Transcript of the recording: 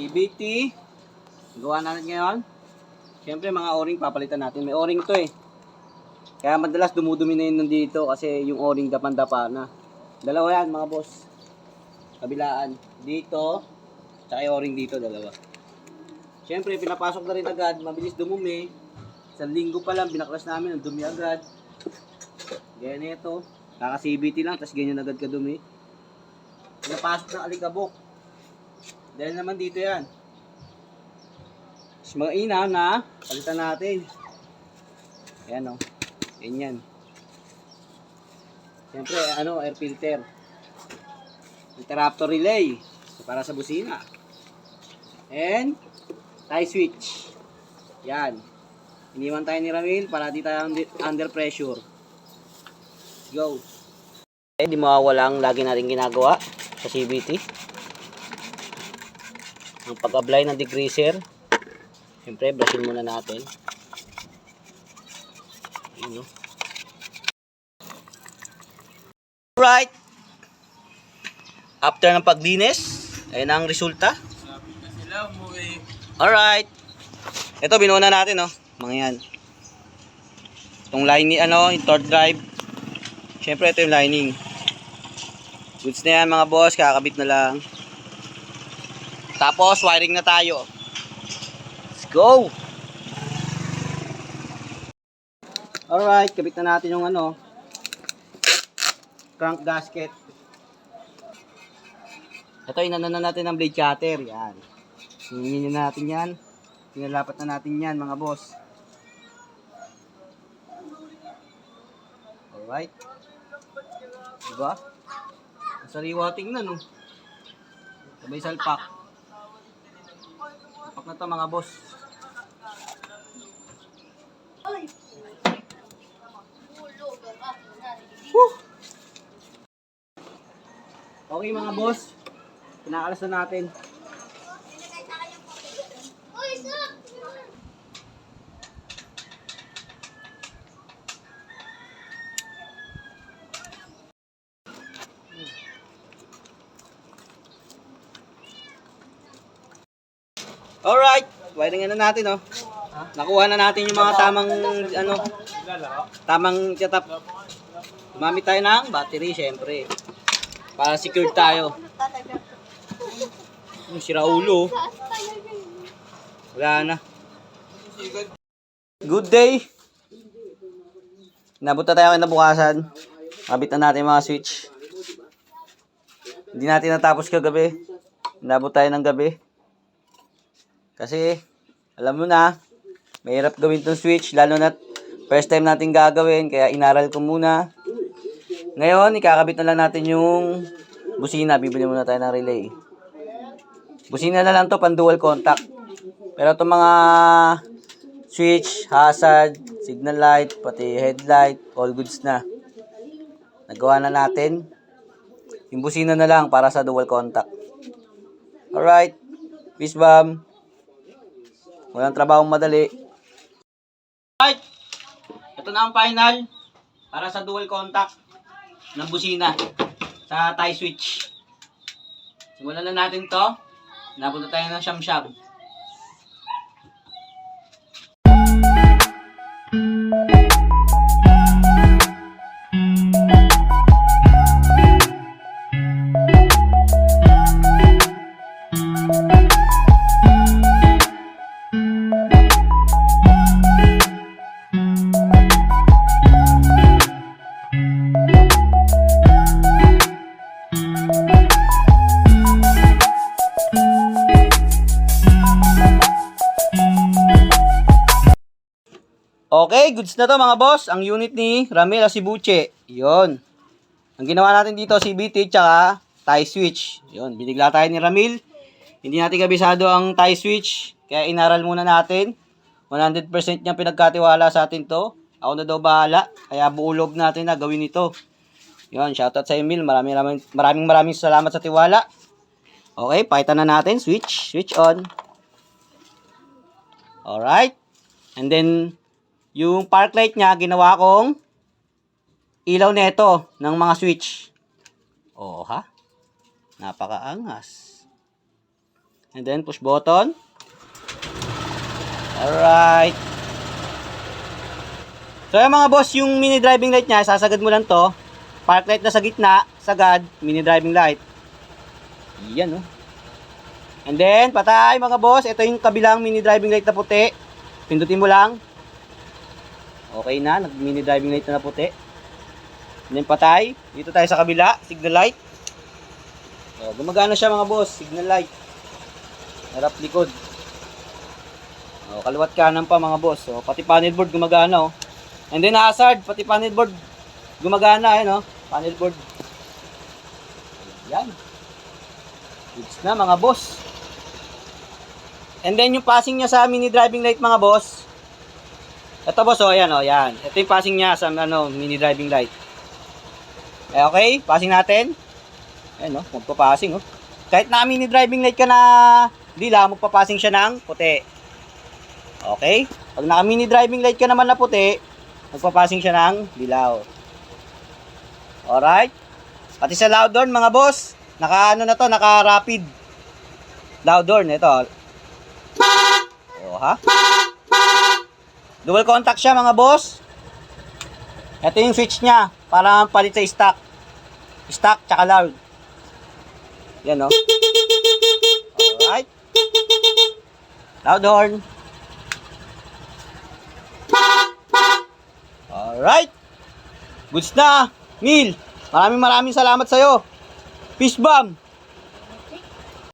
CBT. Gawa natin ngayon. Siyempre mga o-ring papalitan natin. May o-ring to eh. Kaya madalas dumudumi na yun nandito kasi yung o-ring dapan-dapa na. Dalawa yan mga boss. Kabilaan. Dito. Tsaka yung o-ring dito dalawa. Siyempre pinapasok na rin agad. Mabilis dumumi. Isang linggo pa lang binaklas namin. Ang dumi agad. Ganyan ito. Kaka-CBT lang. Tapos ganyan agad kadumi. Pinapasok ng alikabok. Dahil naman dito yan. Mas mga ina na palitan natin. Ayan o. Ganyan. Siyempre, ano, air filter. Interruptor relay. Para sa busina. And, tie switch. Yan. Iniwan tayo ni Ramil para di tayo under- pressure. Go. Eh, di mawawala ang lagi natin ginagawa sa CBT. Ang pag-apply ng degreaser. Siyempre, brushin muna natin. Yun, no? Right. After ng paglinis, ayun na ang resulta. Alright. Ito, binuo na natin, no? Mga yan. Itong lining, ano, yung torque drive. Siyempre, ito yung lining. Goods na yan, mga boss. Kakabit na lang. Tapos, wiring na tayo. Let's go! Alright, kabit na natin yung ano, crank gasket. Ito, inano na natin ang blade cutter. Yan. Hingin na natin yan. Pinalapat na natin yan, mga boss. Alright. Diba? Sariwa tingnan, no? Sabay salpak. Salpak na to, mga boss. Whew! Okay mga boss, pinakalas na natin. Alright, wiring na natin oh. Nakuha na natin yung mga tamang ano, tamang setup. Gumamit tayo ng battery syempre. Para secure tayo. Yung sira ulo. Wala na. Good day. Nabot na tayo kinabukasan. Kabit na natin mga switch. Hindi natin natapos kagabi. Nabot tayo ng gabi. Kasi, alam mo na, mahirap gawin tong switch, lalo na first time natin gagawin, kaya inaral ko muna. Ngayon, ikakabit na lang natin yung busina. Bibili muna tayo ng relay. Busina na lang to, pan dual contact. Pero itong mga switch, hazard, signal light, pati headlight, all goods na. Nagawa na natin. Yung busina na lang para sa dual contact. Alright. Peace bomb. Walang trabaho madali. Alright. Ito na ang final para sa dual contact ng busina sa tie switch. Simulan na natin to. Napunta tayo ng siyam-siyam. Okay, goods na to mga boss. Ang unit ni Ramil Asibuche. Yon. Ang ginawa natin dito, CBT tsaka tie switch. Yon, binigla tayo ni Ramil. Hindi natin kabisado ang tie switch. Kaya inaral muna natin. 100% niya pinagkatiwala sa atin to. Ako na daw bahala. Kaya buo loob natin na gawin ito. Yon, shoutout sa Emil. Maraming, maraming, maraming, maraming salamat sa tiwala. Okay, pakita na natin. Switch. Switch on. Alright. And then, yung park light niya, ginawa kong ilaw neto ng mga switch. Oh, ha? Napakaangas. And then push button. Alright. So yung mga boss, yung mini driving light niya, sasagad mo lang to. Park light na sa gitna, sagad, mini driving light. Yan oh. And then, patay mga boss. Ito yung kabilang mini driving light na puti. Pindutin mo lang. Okay na, nag mini driving light na na puti. Then patay. Dito tayo sa kabila, signal light. Oh, gumagana siya mga boss, signal light. Harap likod. Oh, kaliwat kanan pa mga boss. Oh, pati panel board gumagana oh. And then hazard, pati panel board gumagana eh no. Panel board. Yan. Goods na mga boss. And then yung passing niya sa mini driving light mga boss. Ito boss oh, ayan oh, yan. Ito yung passing niya sa ano, mini driving light. Eh, okay, passing natin. Ayan oh, magpa-passing oh. Kahit na mini driving light ka na dila, magpa-passing siya ng puti. Okay? Pag naka mini driving light ka naman na puti, magpa-passing siya ng dilaw. Alright? Pati sa loud horn mga boss, naka ano na to, naka rapid. Loud horn, ito. Oh, ha? Dual contact siya mga boss. Ito yung switch niya para palit sa stock. Stock tsaka loud. Yan oh. Alright. Loud horn. Alright. Goods na. Neil, maraming maraming salamat sa'yo. Peace bomb.